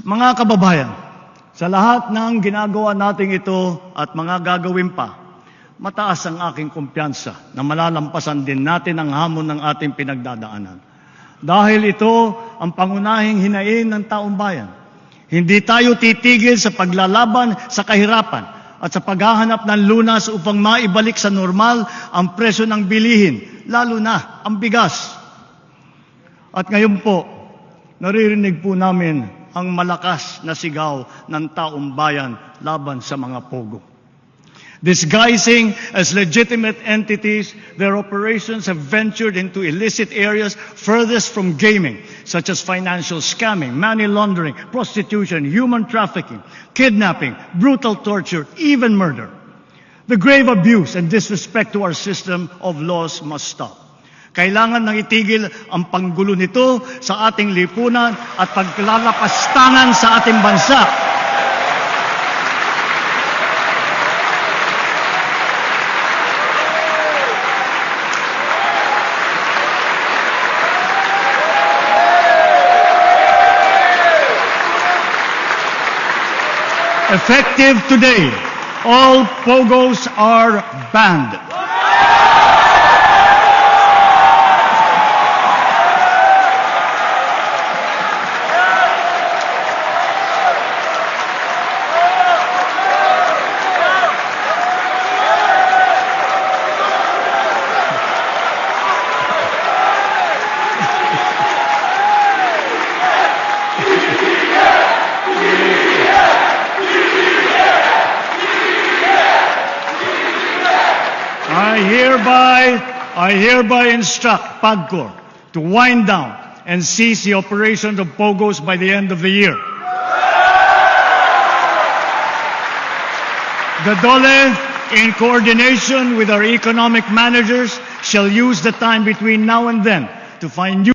Mga kababayan, sa lahat ng ginagawa nating ito at mga gagawin pa, mataas ang aking kumpiyansa na malalampasan din natin ang hamon ng ating pinagdadaanan. Dahil ito ang pangunahing hinain ng taong bayan. Hindi tayo titigil sa paglalaban sa kahirapan at sa paghahanap ng lunas upang maibalik sa normal ang presyo ng bilihin, lalo na ang bigas. At ngayon po, naririnig po namin ang malakas na sigaw ng taong bayan laban sa mga pogo. Disguising as legitimate entities, their operations have ventured into illicit areas furthest from gaming, such as financial scamming, money laundering, prostitution, human trafficking, kidnapping, brutal torture, even murder. The grave abuse and disrespect to our system of laws must stop. Kailangan nang itigil ang panggulo nito sa ating lipunan at paglalapastangan sa ating bansa. Effective today, all pogos are banned. Hereby, I hereby instruct PAGCOR to wind down and cease the operations of POGOs by the end of the year. The DOLE, in coordination with our economic managers, shall use the time between now and then to find new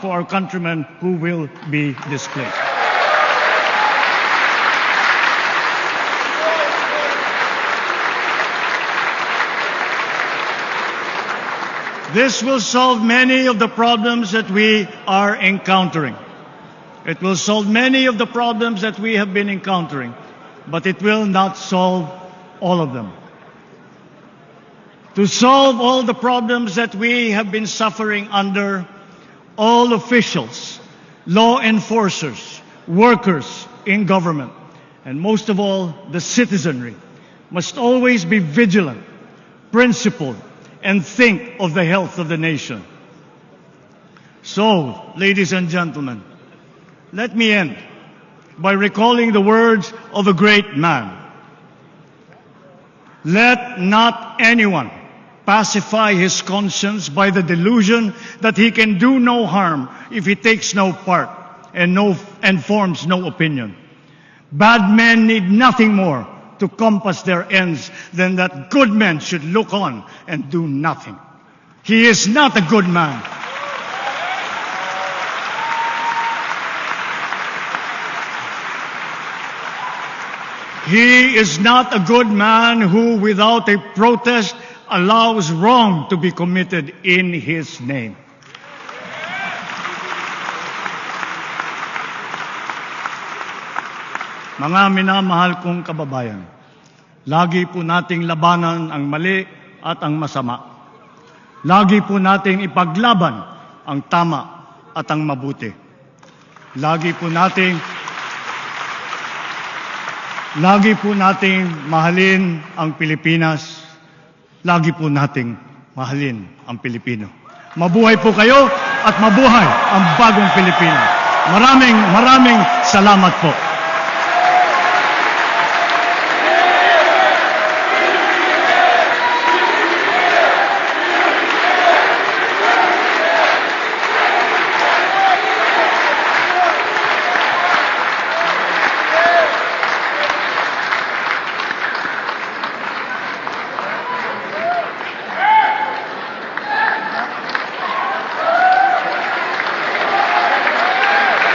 for our countrymen who will be displaced. This will solve many of the problems that we are encountering. It will solve many of the problems that we have been encountering, but it will not solve all of them. To solve all the problems that we have been suffering under, all officials, law enforcers, workers in government, and most of all, the citizenry, must always be vigilant, principled, and think of the health of the nation. So, ladies and gentlemen, let me end by recalling the words of a great man. Let not anyone pacify his conscience by the delusion that he can do no harm if he takes no part and, no, and forms no opinion. Bad men need nothing more to compass their ends than that good men should look on and do nothing. He is not a good man. He is not a good man who, without a protest, allows wrong to be committed in his name. Mga minamahal kong kababayan, lagi po nating labanan ang mali at ang masama. Lagi po nating ipaglaban ang tama at ang mabuti. Lagi po nating Lagi po nating mahalin ang Pilipinas. Lagi po nating mahalin ang Pilipino. Mabuhay po kayo at mabuhay ang bagong Pilipino. Maraming maraming salamat po.